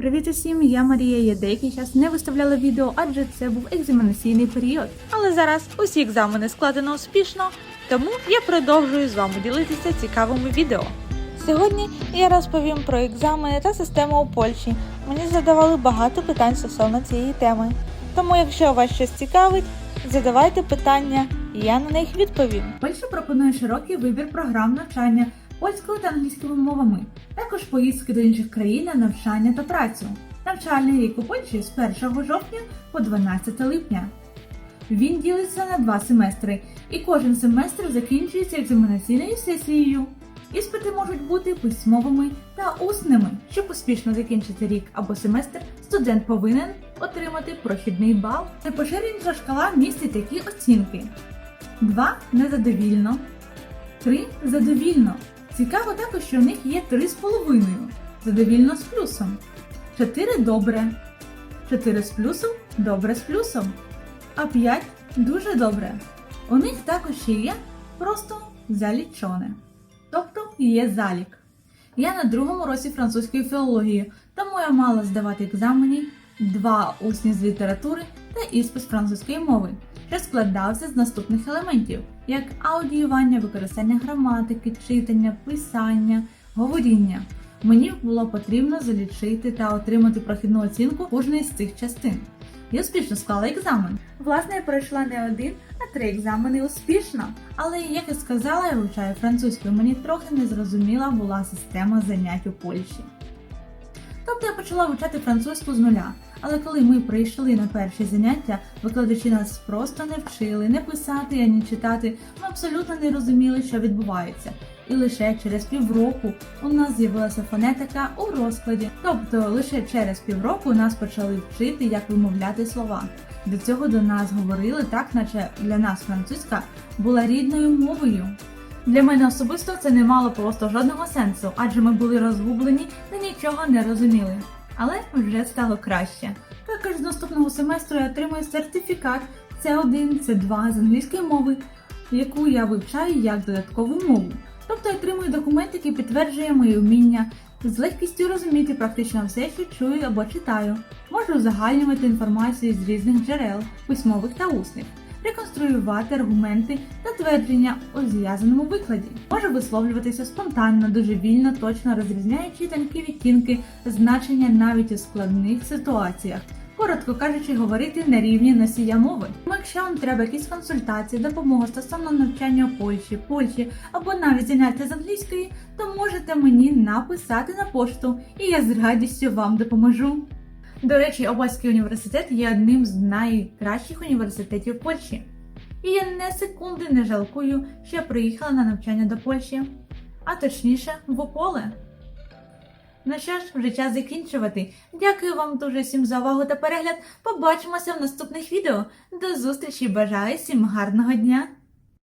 Привіт усім, я Марія. Я деякий час не виставляла відео, адже це був екзаменаційний період. Але зараз усі екзамени складено успішно, тому я продовжую з вами ділитися цікавими відео. Сьогодні я розповім про екзамени та систему у Польщі. Мені задавали багато питань стосовно цієї теми. Тому, якщо вас щось цікавить, задавайте питання, і я на них відповім. Польща пропонує широкий вибір програм навчання польською та англійськими мовами, також поїздки до інших країн на навчання та працю. Навчальний рік у Польщі з 1 жовтня по 12 липня. Він ділиться на два семестри, і кожен семестр закінчується екзаменаційною сесією. Іспити можуть бути письмовими та усними. Щоб успішно закінчити рік або семестр, студент повинен отримати прохідний бал. Найпоширеніша шкала містить такі оцінки: 2 незадовільно, 3 задовільно. Цікаво також, що в них є 3,5 задовільно з плюсом, 4 добре, 4 з плюсом добре з плюсом, а 5 дуже добре. У них також є просто залічоне, тобто є залік. Я на другому році французької філології, тому я мала здавати екзамені, два усні з літератури та іспит з французької мови, що складався з наступних елементів, як аудіювання, використання граматики, читання, писання, говоріння. Мені було потрібно залічити та отримати прохідну оцінку кожної з цих частин. Я успішно склала екзамен. Власне, я пройшла не один, а три екзамени успішно. Але як я сказала, я вивчаю французьку. Мені трохи не зрозуміла була система занять у Польщі. Тобто я почала вивчати французьку з нуля. Але коли ми прийшли на перші заняття, викладачі нас просто не вчили не писати, ані читати. Ми абсолютно не розуміли, що відбувається. І лише через півроку у нас з'явилася фонетика у розкладі. Тобто лише через півроку нас почали вчити, як вимовляти слова. До цього до нас говорили так, наче для нас французька була рідною мовою. Для мене особисто це не мало просто жодного сенсу, адже ми були розгублені нічого не розуміли. Але вже стало краще. Також з наступного семестру я отримую сертифікат С1, С2 з англійської мови, яку я вивчаю як додаткову мову. Тобто я отримую документ, який підтверджує мої вміння з легкістю розуміти практично все, що чую або читаю. Можу узагальнювати інформацію з різних джерел, письмових та усних, реконструювати аргументи та твердження у зв'язаному викладі. Можу висловлюватися спонтанно, дуже вільно, точно розрізняючи тонкі відтінки значення навіть у складних ситуаціях. Коротко кажучи, говорити на рівні носія мови. Якщо вам треба якісь консультації, допомога стосовно навчання Польщі, Польщі або навіть заняття з англійської, то можете мені написати на пошту, і я з радістю вам допоможу. До речі, Обольський університет є одним з найкращих університетів Польщі. І я не секунди не жалкую, що я приїхала на навчання до Польщі, а точніше в Ополе. Ну що ж, вже час закінчувати. Дякую вам дуже всім за увагу та перегляд. Побачимося в наступних відео. До зустрічі! Бажаю всім гарного дня!